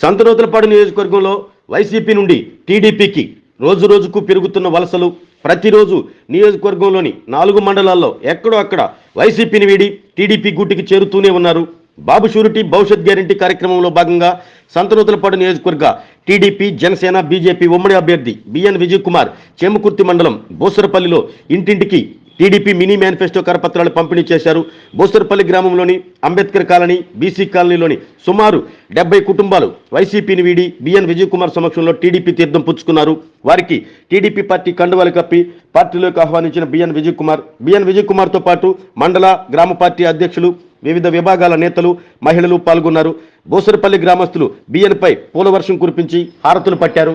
సంతనూతలపాడు నియోజకవర్గంలో వైసీపీ నుండి టీడీపీకి రోజు రోజుకు పెరుగుతున్న వలసలు ప్రతిరోజు నియోజకవర్గంలోని నాలుగు మండలాల్లో ఎక్కడో అక్కడ వైసీపీని వీడి టీడీపీ గూటికి చేరుతూనే ఉన్నారు. బాబు షూరిటీ భవిష్యత్ గ్యారంటీ కార్యక్రమంలో భాగంగా సంతనూతలపాడు నియోజకవర్గ టీడీపీ జనసేన బీజేపీ ఉమ్మడి అభ్యర్థి బిఎన్ విజయ్ కుమార్ చేమకుర్తి మండలం బోసరపల్లిలో ఇంటింటికి టీడీపీ మినీ మేనిఫెస్టో కరపత్రాలు పంపిణీ చేశారు. బోసర్పల్లి గ్రామంలోని అంబేద్కర్ కాలనీ బీసీ కాలనీలోని సుమారు డెబ్బై కుటుంబాలు వైసీపీని వీడి బిఎన్ విజయ్ కుమార్ సమక్షంలో టీడీపీ తీర్థం పుచ్చుకున్నారు. వారికి టీడీపీ పార్టీ కండువాలు కప్పి పార్టీలోకి ఆహ్వానించిన బిఎన్ విజయ్ కుమార్ బిఎన్ విజయ్ కుమార్తో పాటు మండల గ్రామ పార్టీ అధ్యక్షులు వివిధ విభాగాల నేతలు మహిళలు పాల్గొన్నారు. బోసరపల్లి గ్రామస్తులు బిఎన్పై పూలవర్షం కురిపించి హారతులు పట్టారు.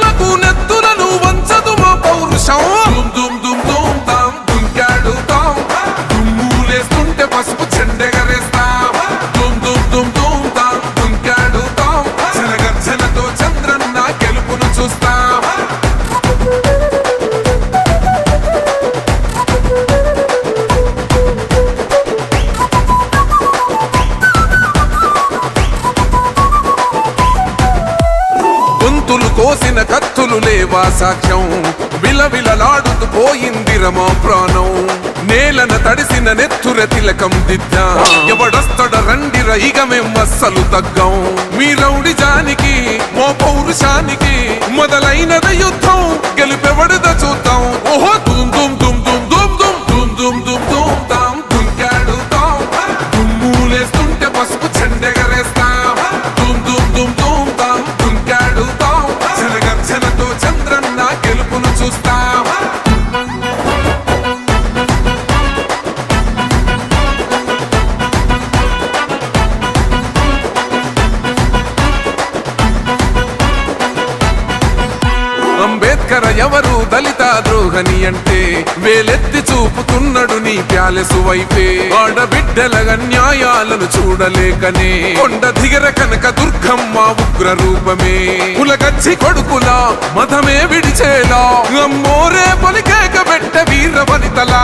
కోసిన లేవా సాక్ష్యం? విలవిలలాడుతూ పోయింది రమా ప్రాణం. నేలన తడిసిన నెత్తుర తిలకం దిద్దా. ఎవడొస్తడ రండిర ఇక మేం అస్సలు తగ్గం. మీ రౌడి జానికి మో పౌరుషానికి మొదలైనద యుద్ధం. గెలుపెవడద చూద్దాం. ఓహో దుమ్ ప్యాలెసు వైపే ఆడబిడ్డల అన్యాయాలను చూడలేకనే కొండ దిగర కనక దుర్గమ్మ ఉగ్ర రూపమే కులగచ్చి కొడుకులా మతమే విడిచేలా. అమ్మోరే పలికేక పెట్ట వీర వనితలా.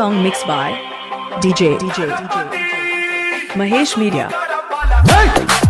song mixed by DJ, DJ, DJ. Mahesh Media. Hey!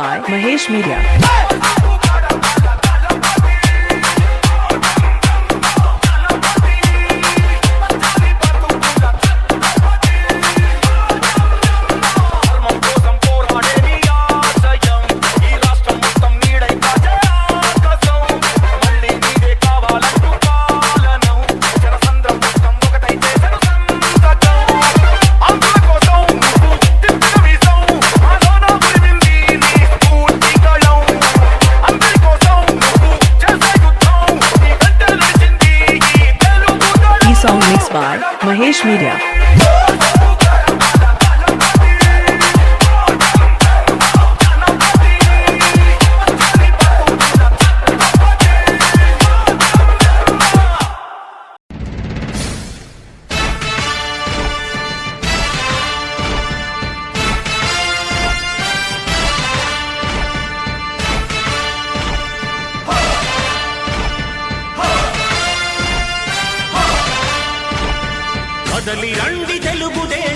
By Mahesh Media. Media.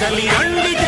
కదలి రండి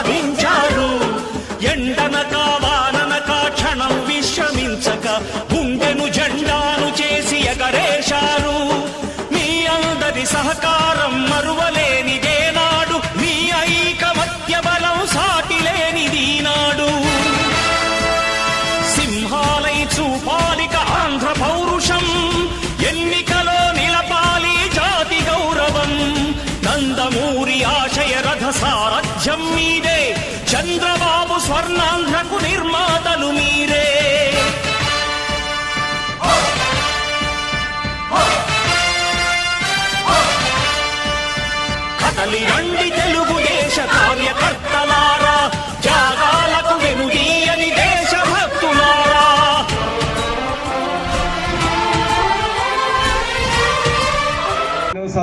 స్వర్ణాంధ్రకు నిర్మాతలు మీరే.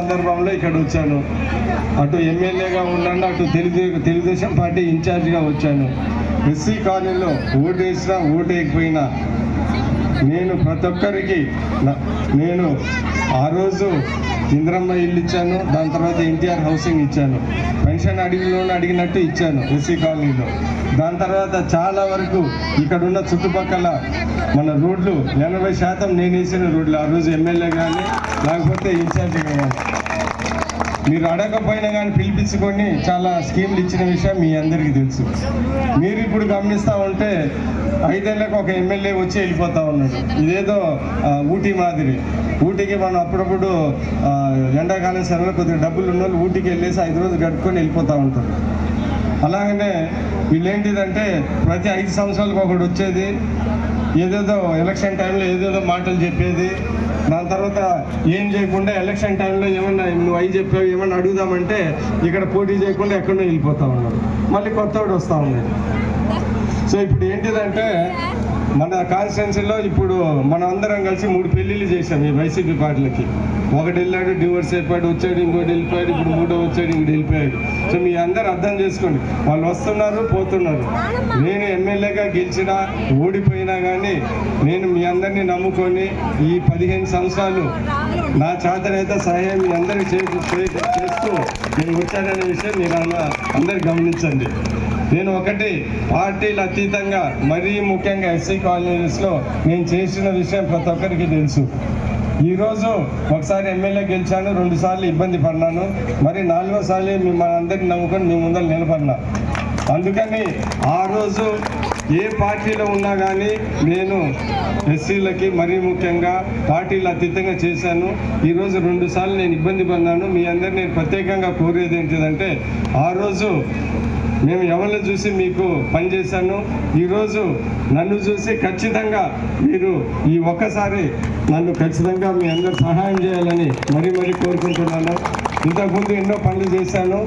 సందర్భంలో ఇక్కడ వచ్చాను. అటు ఎమ్మెల్యేగా ఉన్నాను అటు తెలుగు తెలుగుదేశం పార్టీ ఇన్ఛార్జిగా వచ్చాను. ఎస్సీ కాలనీలో ఓటు వేసినా ఓటు వేయకపోయినా నేను ప్రతి ఒక్కరికి నేను ఆ రోజు ఇంద్రమ్మ ఇల్లు ఇచ్చాను దాని తర్వాత ఎన్టీఆర్ హౌసింగ్ ఇచ్చాను. పెన్షన్ అడిగిలోనే అడిగినట్టు ఇచ్చాను ఎస్సీ కాలనీలో. దాని తర్వాత చాలా వరకు ఇక్కడ ఉన్న చుట్టుపక్కల మన రోడ్లు ఎనభై శాతం నేను వేసిన రోడ్లు ఆ రోజు ఎమ్మెల్యే కానీ లేకపోతే ఇన్ఛార్జి కానీ మీరు అడగకపోయినా కానీ పిలిపించుకొని చాలా స్కీమ్లు ఇచ్చిన విషయం మీ అందరికీ తెలుసు. మీరు ఇప్పుడు గమనిస్తూ ఉంటే ఐదేళ్ళకు ఒక ఎమ్మెల్యే వచ్చి వెళ్ళిపోతా ఉన్నాడు. ఇదేదో ఊటీ మాదిరి. ఊటీకి మనం అప్పుడప్పుడు ఎండాకాలం సెలవులు కొద్దిగా డబ్బులు ఉన్న వాళ్ళు ఊటీకి వెళ్ళేసి ఐదు రోజులు గడుపుకొని వెళ్ళిపోతూ ఉంటారు. అలాగనే వీళ్ళేంటిదంటే ప్రతి ఐదు సంవత్సరాలకు ఒకటి వచ్చేది ఏదేదో ఎలక్షన్ టైంలో ఏదేదో మాటలు చెప్పేది దాని తర్వాత ఏం చేయకుండా ఎలక్షన్ టైంలో ఏమన్నా నువ్వు అవి చెప్పావు ఏమన్నా అడుగుదామంటే ఇక్కడ పోటీ చేయకుండా ఎక్కడో వెళ్ళిపోతా ఉన్నాడు మళ్ళీ కొత్తవాడు వస్తూ ఉన్నాడు. సో ఇప్పుడు ఏంటిదంటే మన కాన్స్టిట్యున్సీలో ఇప్పుడు మనం అందరం కలిసి మూడు పెళ్ళిళ్ళు చేశాం ఈ వైసీపీ పార్టీలకి. ఒకటి వెళ్ళాడు డివోర్స్ అయిపోయాడు వచ్చాడు ఇంకోటి వెళ్ళిపోయాడు ఇప్పుడు మూడో వచ్చాడు ఇంకోటి వెళ్ళిపోయాడు. సో మీ అందరు అర్థం చేసుకోండి వాళ్ళు వస్తున్నారు పోతున్నారు. నేను ఎమ్మెల్యేగా గెలిచినా ఓడిపోయినా కానీ నేను మీ అందరినీ నమ్ముకొని ఈ పదిహేను సంవత్సరాలు నా చేతనైతే సహాయం మీ అందరికీ చేస్తూ నేను వచ్చాననే విషయం మీరు అన్న- అందరు గమనించండి. నేను ఒకటి పార్టీలు అతీతంగా మరీ ముఖ్యంగా ఎస్సీ కాలనీస్లో నేను చేసిన విషయం ప్రతి ఒక్కరికి తెలుసు. ఈరోజు ఒకసారి ఎమ్మెల్యే గెలిచాను రెండు సార్లు ఇబ్బంది పడినాను. మరి నాలుగోసారి మిమ్మల్ని అందరినీ నమ్ముకొని మీ ముందర నిలబడినా. అందుకని ఆ రోజు ఏ పార్టీలో ఉన్నా కానీ నేను ఎస్సీలకి మరీ ముఖ్యంగా పార్టీలు అతీతంగా చేశాను. ఈరోజు రెండు సార్లు నేను ఇబ్బంది పడినాను. మీ అందరు నేను ప్రత్యేకంగా కోరేది ఏంటిదంటే ఆ రోజు మేము ఎవరిని చూసి మీకు పనిచేశాను ఈరోజు నన్ను చూసి ఖచ్చితంగా మీరు ఈ ఒక్కసారి నన్ను ఖచ్చితంగా మీ అందరు సహాయం చేయాలని మరీ మరీ కోరుకుంటున్నాను. ఇంతకుముందు ఎన్నో పనులు చేశాను.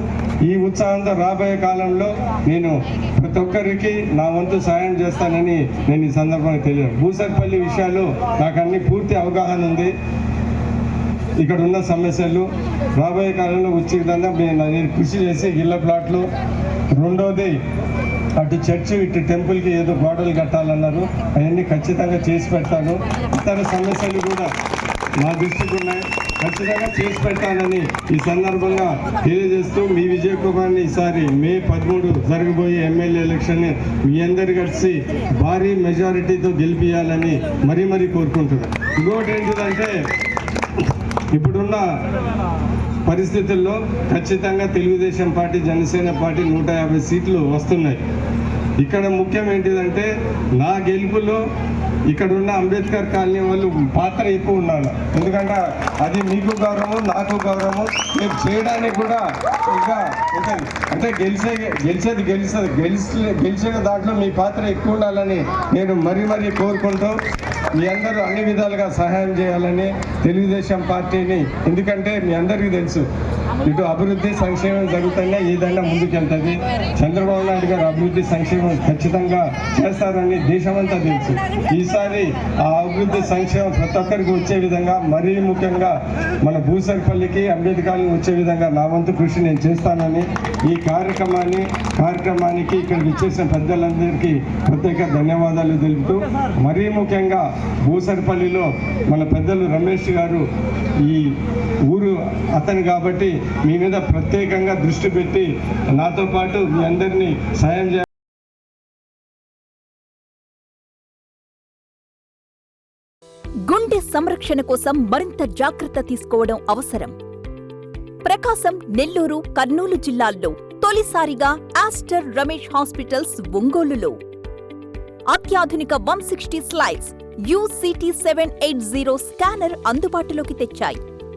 ఈ ఉత్సాహంతో రాబోయే కాలంలో నేను ప్రతి ఒక్కరికి నా వంతు సహాయం చేస్తానని నేను ఈ సందర్భంగా తెలియదు భూసర్పల్లి విషయాలు నాకు అన్ని పూర్తి అవగాహన ఉంది. ఇక్కడ ఉన్న సమస్యలు రాబోయే కాలంలో ఉచితంగా నేను కృషి చేసి ఇళ్ళ ప్లాట్లు రెండోది అటు చర్చి ఇటు టెంపుల్కి ఏదో గోడలు కట్టాలన్నారు. అవన్నీ ఖచ్చితంగా చేసి పెడతాను. ఇతర సమస్యలు కూడా మా దృష్టికి ఉన్నాయి. ఖచ్చితంగా చేసి పెట్టాలని ఈ సందర్భంగా తెలియజేస్తూ మీ విజయ్ కుమార్ని ఈసారి మే పదమూడు జరగబోయే ఎమ్మెల్యే ఎలక్షన్ని మీ అందరు కలిసి భారీ మెజారిటీతో గెలిపియాలని మరీ మరీ కోరుకుంటున్నాను. ఇంకోటి ఏంటిదంటే ఇప్పుడున్న పరిస్థితుల్లో ఖచ్చితంగా తెలుగుదేశం పార్టీ జనసేన పార్టీ నూట యాభై సీట్లు వస్తున్నాయి. ఇక్కడ ముఖ్యం ఏంటిదంటే నా గెలుపులో ఇక్కడ ఉన్న అంబేద్కర్ కాలనీ వాళ్ళు పాత్ర ఎక్కువ ఉన్నారు ఎందుకంటే అది మీకు గౌరవం నాకు గౌరవం. రేపు చేయడానికి కూడా ఇంకా ఉంటుంది అంటే గెలిచే గెలిచేది గెలిచేది గెలిచి గెలిచిన దాంట్లో మీ పాత్ర ఎక్కువ ఉండాలని నేను మరీ మరీ కోరుకుంటూ మీ అందరూ అన్ని విధాలుగా సహాయం చేయాలని తెలుగుదేశం పార్టీని. ఎందుకంటే మీ అందరికీ తెలుసు ఇటు అభివృద్ధి సంక్షేమం జరుగుతుందా ఏదైనా ముందుకెళ్తుంది. చంద్రబాబు నాయుడు గారు అభివృద్ధి సంక్షేమం ఖచ్చితంగా చేస్తారని దేశమంతా తెలుసు. ఈసారి ఆ అభివృద్ధి సంక్షేమం ప్రతి ఒక్కరికి వచ్చే విధంగా మరీ ముఖ్యంగా మన భూసరిపల్లికి అంబేద్కర్ని వచ్చే విధంగా నా వంతు కృషి నేను చేస్తానని ఈ కార్యక్రమాన్ని కార్యక్రమానికి ఇక్కడ విచ్చేసిన పెద్దలందరికీ ప్రత్యేక ధన్యవాదాలు తెలుపుతూ మరీ ముఖ్యంగా భూసరిపల్లిలో మన పెద్దలు రమేష్ గారు ఈ ఊరు అతను కాబట్టి మీ మీద ప్రత్యేకంగా దృష్టి పెట్టి నాతో పాటు మీ అందరినీ సాయం చేయాలి. గుండె సంరక్షణ కోసం మరింత జాగ్రత్త తీసుకోవడం అవసరం. ప్రకాశం నెల్లూరు కర్నూలు జిల్లాల్లో తొలిసారిగా ఆస్టర్ రమేష్ హాస్పిటల్స్ ఒంగోలులో. అత్యాధునిక one sixty slides UCT seven eight zero scanner అందుబాటులోకి తెచ్చాయి.